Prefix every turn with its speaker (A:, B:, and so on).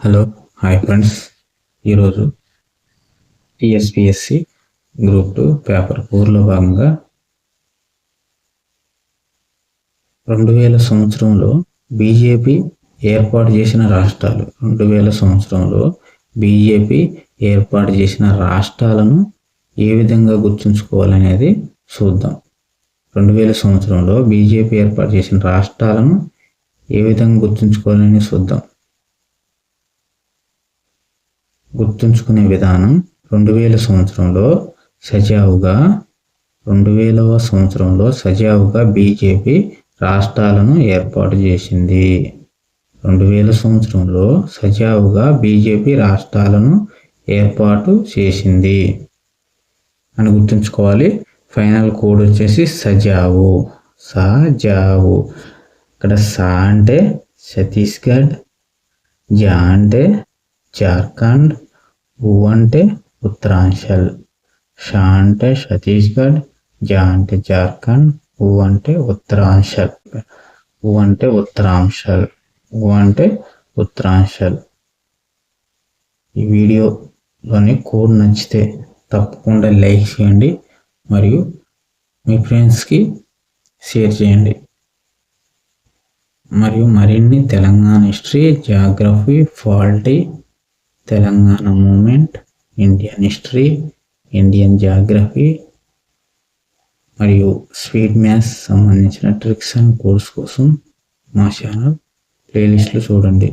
A: Hello hi friends. ఈరోజు TSPSC group two paper ఫోర్లో భాగంగా రెండు వేల సంవత్సరంలో బీజేపీ ఏర్పాటు చేసిన రాష్ట్రాలు. రెండు వేల సంవత్సరంలో బీజేపీ ఏర్పాటు చేసిన రాష్ట్రాలను ఏ విధంగా గుర్తుంచుకోవాలనేది చూద్దాం. రెండు వేల సంవత్సరంలో బీజేపీ ఏర్పాటు చేసిన రాష్ట్రాలను ఏ విధంగా గుర్తుంచుకోవాలని చూద్దాం. గుర్తుంచుకునే విధానం రెండు వేల సంవత్సరంలో సజావుగా రెండు వేలవ సంవత్సరంలో సజావుగా బీజేపీ రాష్ట్రాలను ఏర్పాటు చేసింది. రెండు వేల సంవత్సరంలో సజావుగా బీజేపీ రాష్ట్రాలను ఏర్పాటు చేసింది. అని గుర్తుంచుకోవాలి. ఫైనల్ కోడ్ వచ్చేసి సజావు. సజావు. ఇక్కడ సా అంటే ఛత్తీస్గఢ్ జా అంటే జార్ఖండ్ ఊ అంటే ఉత్తరాంచల్ షా అంటే ఛత్తీస్గఢ్ జా అంటే జార్ఖండ్ ఊ అంటే ఉత్తరాంచల్. ఊ అంటే ఉత్తరాంశల్ ఊ అంటే ఉత్తరాంచల్. ఈ వీడియోలోని కోడ్ నచ్చితే తప్పకుండా లైక్ చేయండి మరియు మీ ఫ్రెండ్స్కి షేర్ చేయండి. మరియు మరిన్ని Telangana history geography polity Telangana movement Indian history Indian geography మరియు స్వీట్ మ్యాథ్స్ సంబంధించిన ట్రిక్స్ అండ్ కోర్స్ కోసం మా ఛానల్ ప్లేలిస్ట్లు చూడండి.